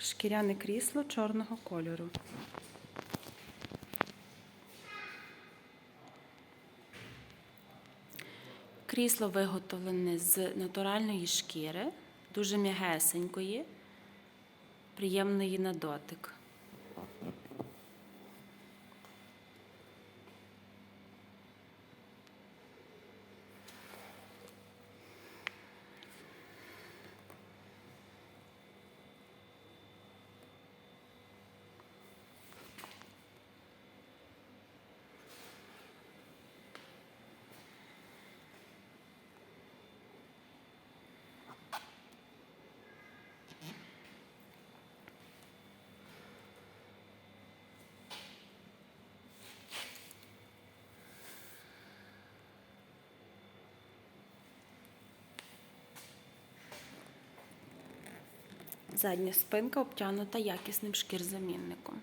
Шкіряне крісло чорного кольору. Крісло виготовлене з натуральної шкіри, дуже м'ягесенької, приємної на дотик. Задня спинка обтягнута якісним шкірзамінником.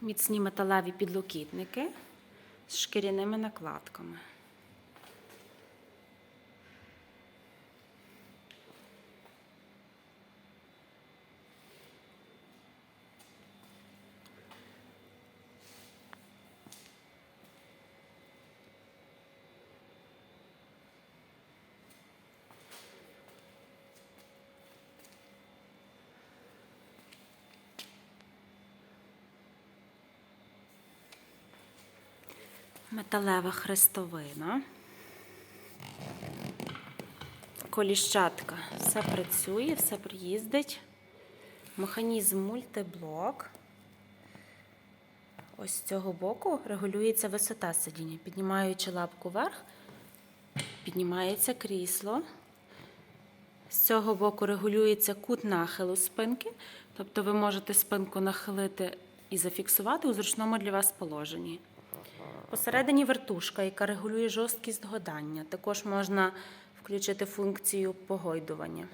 Міцні металеві підлокітники з шкіряними накладками. Металева хрестовина. Коліщатка. Все працює, все приїздить. Механізм мультиблок. Ось з цього боку регулюється висота сидіння. Піднімаючи лапку вверх, піднімається крісло. З цього боку регулюється кут нахилу спинки, тобто ви можете спинку нахилити і зафіксувати у зручному для вас положенні. Посередині вертушка, яка регулює жорсткість годання. Також можна включити функцію погойдування.